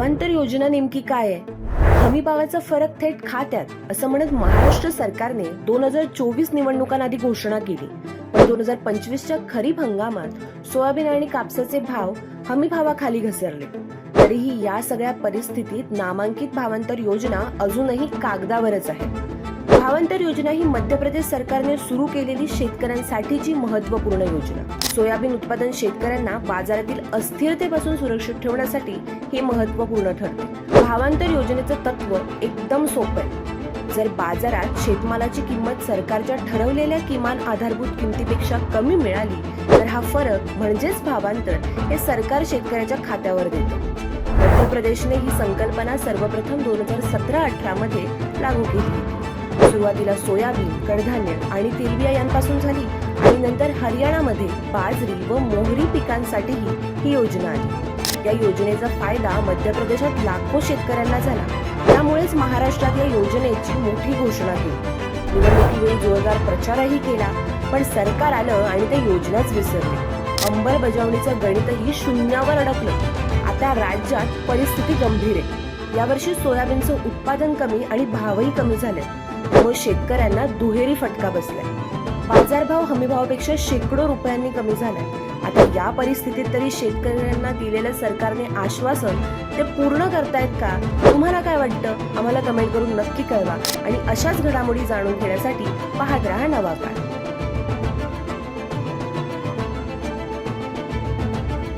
भावांतर योजना नेमकी काय आहे? हमी भावाचा फरक थेट खात्यात असं म्हणत महाराष्ट्र सरकारने दोन हजार चोवीस निवडणुकांआधी घोषणा केली. पण दोन हजार पंचवीसच्या खरीप हंगामात सोयाबीन आणि कापसाचे भाव हमी भावाखाली घसरले. तरीही या सगळ्या परिस्थितीत नामांकित भावांतर योजना अजूनही कागदावरच आहे. भावांतर योजना ही मध्य प्रदेश सरकारने सुरू केलेली शेतकऱ्यांसाठीची महत्त्वपूर्ण योजना. सोयाबीन उत्पादन शेतकऱ्यांना बाजारातील अस्थिरतेपासून सुरक्षित ठेवण्यासाठी हे महत्त्वपूर्ण ठरते. भावांतर योजनेचं तत्व एकदम सोपं आहे. जर बाजारात शेतमालाची किंमत सरकारच्या ठरवलेल्या किमान आधारभूत किमतीपेक्षा कमी मिळाली तर हा फरक म्हणजेच भावांतर हे सरकार शेतकऱ्याच्या खात्यावर देतं. मध्य प्रदेशने ही संकल्पना सर्वप्रथम दोन हजार सतरा अठरामध्ये लागू केली. सुरुवातीला सोयाबीन कडधान्य आणि तेलबिया यांपासून झाली आणि नंतर हरियाणामध्ये बाजरी व मोहरी पिकांसाठीही ही योजना आली. या योजनेचा फायदा मध्य प्रदेशात लाखो शेतकऱ्यांना झाला. त्यामुळेच महाराष्ट्रात या योजनेची मोठी घोषणा केली. निवडणुकीवेळी जोरदार प्रचारही केला पण सरकार आलं आणि ते योजनाच विसरले. अंमलबजावणीचं गणितही शून्यावर अडकलं. आता राज्यात परिस्थिती गंभीर आहे. यावर्षी सोयाबीनचं उत्पादन कमी आणि भावही कमी झाले त्यामुळे शेतकऱ्यांना दुहेरी फटका बसलाय. बाजारभाव हमीभावापेक्षा शेकडो रुपयांनी कमी झालाय. आता या परिस्थितीत तरी शेतकऱ्यांना दिलेलं सरकारने आश्वासन ते पूर्ण करतायत का? तुम्हाला काय वाटतं? आम्हाला कमेंट करून नक्की कळवा आणि अशाच घडामोडी जाणून घेण्यासाठी पाहत राहा नवा काळ.